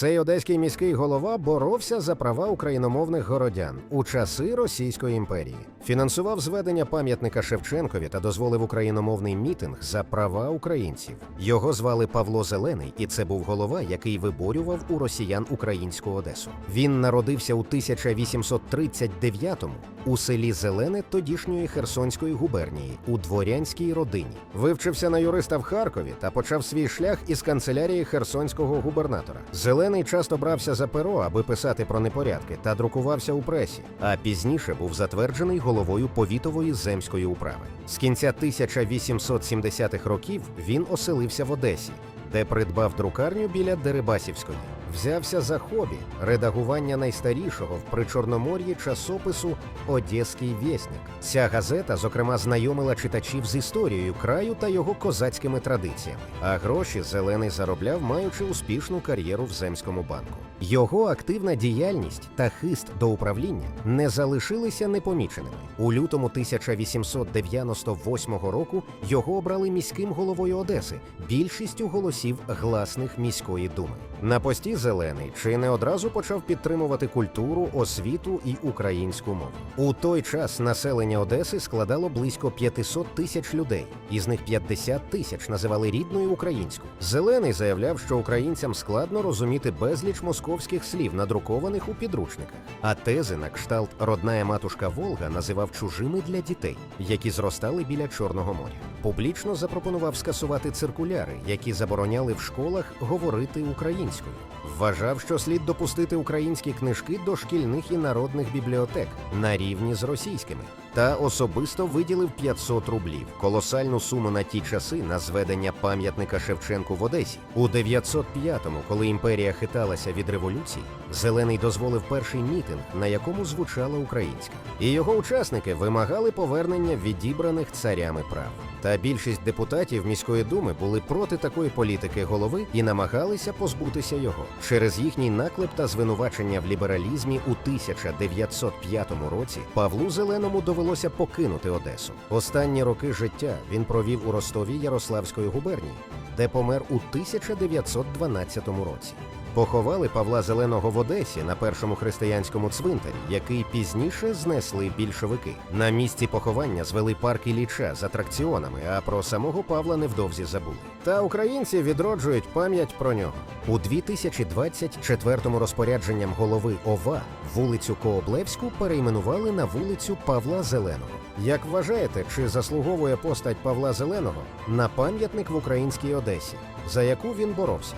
Цей одеський міський голова боровся за права україномовних городян у часи Російської імперії, фінансував зведення пам'ятника Шевченкові та дозволив україномовний мітинг за права українців. Його звали Павло Зелений, і це був голова, який виборював у росіян українську Одесу. Він народився у 1839-му у селі Зелене тодішньої Херсонської губернії у дворянській родині. Вивчився на юриста в Харкові та почав свій шлях із канцелярії херсонського губернатора. Зелений часто брався за перо, аби писати про непорядки, та друкувався у пресі. А пізніше був затверджений головою повітової земської управи. З кінця 1870-х років він оселився в Одесі, де придбав друкарню біля Дерибасівської. Взявся за хобі редагування найстарішого в причорномор'ї часопису Одеський вєснік. Ця газета, зокрема, знайомила читачів з історією краю та його козацькими традиціями. А гроші зелений заробляв, маючи успішну кар'єру в земському банку. Його активна діяльність та хист до управління не залишилися непоміченими. У лютому 1898 року його обрали міським головою Одеси більшістю голосів гласних міської думи. На пості зелений чи не одразу почав підтримувати культуру, освіту і українську мову. У той час населення Одеси складало близько 500 тисяч людей, із них 50 тисяч називали рідною українську. Зелений заявляв, що українцям складно розуміти безліч московських слів, надрукованих у підручниках. А тези на кшталт родная матушка Волга називав чужими для дітей, які зростали біля Чорного моря. Публічно запропонував скасувати циркуляри, які забороняли в школах говорити українською. Вважав, що слід допустити українські книжки до шкільних і народних бібліотек на рівні з російськими, та особисто виділив 500 рублів, колосальну суму на ті часи на зведення пам'ятника Шевченку в Одесі. У 905-му, коли імперія хиталася від революції, Зелений дозволив перший мітинг, на якому звучала українська, і його учасники вимагали повернення відібраних царями прав. Та більшість депутатів міської думи були проти такої політики голови і намагалися позбутися його. Через їхній наклеп та звинувачення в лібералізмі у 1905 році Павлу Зеленому довелося покинути Одесу. Останні роки життя він провів у Ростові Ярославської губернії, де помер у 1912 році. Поховали Павла Зеленого в Одесі на першому християнському цвинтарі, який пізніше знесли більшовики. На місці поховання звели парк Ілліча з атракціонами, а про самого Павла невдовзі забули. Та українці відроджують пам'ять про нього. У 2024-му розпорядженням голови ОВА вулицю Кооблевську перейменували на вулицю Павла Зеленого. Як вважаєте, чи заслуговує постать Павла Зеленого на пам'ятник в українській Одесі, за яку він боровся?